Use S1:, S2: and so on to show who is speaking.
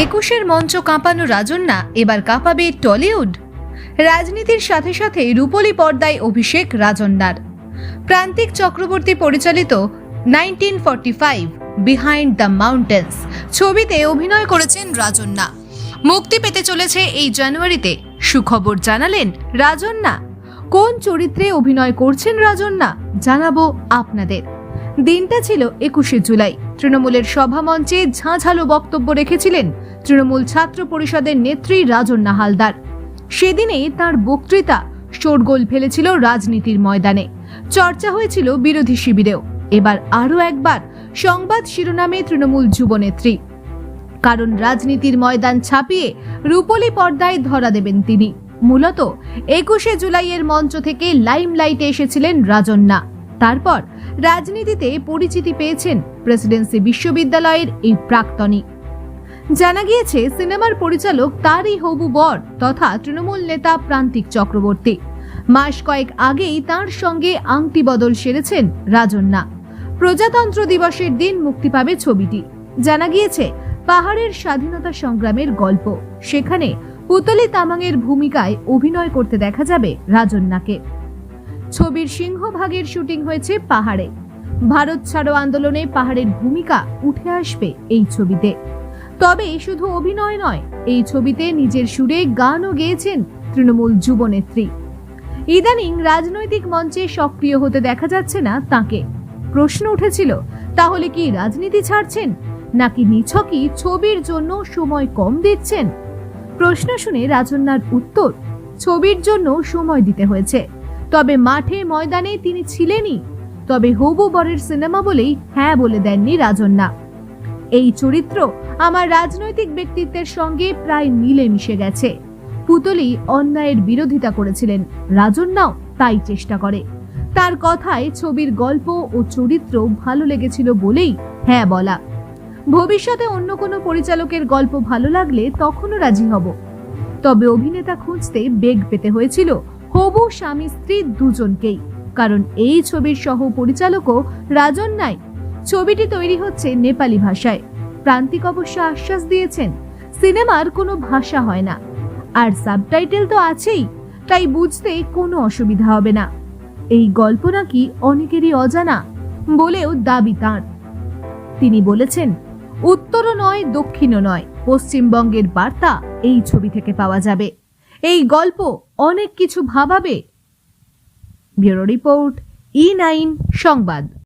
S1: একুশের মঞ্চ কাঁপানো রাজন্যা এবার কাঁপাবে টলিউড। রাজনীতির সাথে সাথে রূপলী পর্দায় অভিষেক রাজন্যার। প্রান্তিক চক্রবর্তী পরিচালিত nineteen forty five, behind the mountains ছবিতে অভিনয় করেছেন রাজন্যা। মুক্তি পেতে চলেছে এই জানুয়ারিতে। সুখবর জানালেন রাজন্যা। কোন চরিত্রে অভিনয় করছেন রাজন্যা জানাব আপনাদের। দিনটা ছিল একুশে জুলাই। তৃণমূলের সভামঞ্চে ঝাঁঝালো বক্তব্য রেখেছিলেন তৃণমূল ছাত্র পরিষদের নেত্রী রাজন্যা হালদার সেদিনে তার বক্তৃতা শোরগোল ফেলেছিল রাজনীতির ময়দানে। চর্চা হয়েছিল বিরোধী শিবিরেও। এবার আরও একবার সংবাদ শিরোনামে তৃণমূল যুবনেত্রী। কারণ রাজনীতির ময়দান ছাপিয়ে রূপলী পর্দায় ধরা দেবেন তিনি। মূলত একুশে জুলাইয়ের মঞ্চ থেকে লাইমলাইটে এসেছিলেন রাজন্যা তারপর রাজনীতিতে পরিচিতি পেয়েছেন প্রেসিডেন্সি বিশ্ববিদ্যালয়ের এই প্রাক্তনী। জানা গিয়েছে, সিনেমার পরিচালক তারই হবু বর তথা তৃণমূল নেতা প্রান্তিক চক্রবর্তী। মাস কয়েক আগেই তার সঙ্গে আংটি বদল সেরেছেন রাজন্যা। প্রজাতন্ত্র দিবসের দিন মুক্তি পাবে ছবিটি। জানা গিয়েছে, পাহাড়ের স্বাধীনতা সংগ্রামের গল্প। সেখানে পুতলি তামাংয়ের ভূমিকায় অভিনয় করতে দেখা যাবে রাজন্যাকে। ছবির সিংহভাগের শুটিং হয়েছে পাহাড়ে। ভারত ছাড়ো আন্দোলনে পাহাড়ের ভূমিকা উঠে আসবে এই ছবিতে। তবে শুধু অভিনয় নয়, এই ছবিতে নিজের সুরে গানও গেয়েছেন তৃণমূল যুবনেত্রী। ইদানিং রাজনৈতিক মঞ্চে সক্রিয় হতে দেখা যাচ্ছে না তাকে। প্রশ্ন উঠেছিল, তাহলে কি রাজনীতি ছাড়ছেন? নাকি নিছকই ছবির জন্য সময় কম দিচ্ছেন? প্রশ্ন শুনে রাজন্যার উত্তর, ছবির জন্য সময় দিতে হয়েছে। তবে মাঠে ময়দানে তিনি ছিলেনই। তবে হবু বরের সিনেমা বলেই হ্যাঁ বলে দেননি রাজন্যা। এই চরিত্র আমার রাজনৈতিক ব্যক্তিত্বের সঙ্গে প্রায় মিলে মিশে গেছে। পুতলি অন্যায়ের বিরোধিতা করেছিলেন। রাজন্যাও তাই চেষ্টা করে। তার কথায় ছবির গল্প ও চরিত্র ভালো লেগেছিল বলেই হ্যাঁ বলা। ভবিষ্যতে অন্য কোনো পরিচালকের গল্প ভালো লাগলে তখনও রাজি হব। তবে অভিনেতা খুঁজতে বেগ পেতে হয়েছিল। হবু স্বামী স্ত্রী দুজনকেই। কারণ এই ছবির সহ পরিচালকও রাজন্যায় ছবিটি তৈরি হচ্ছে নেপালি ভাষায়। প্রান্তিক অবশ্য আশ্বাস দিয়েছেন, সিনেমার কোনো ভাষা হয় না। আর সাবটাইটেল তো আছেই, তাই বুঝতে কোনো অসুবিধা হবে না। এই গল্প নাকি অনেকেরই অজানা, বলেও দাবি তাঁর। তিনি বলেছেন, উত্তরও নয়, দক্ষিণও নয়, পশ্চিমবঙ্গের বার্তা এই ছবি থেকে পাওয়া যাবে। এই গল্প অনেক কিছু ভাবাবে। ব্যুরো রিপোর্ট ই নাইন সংবাদ।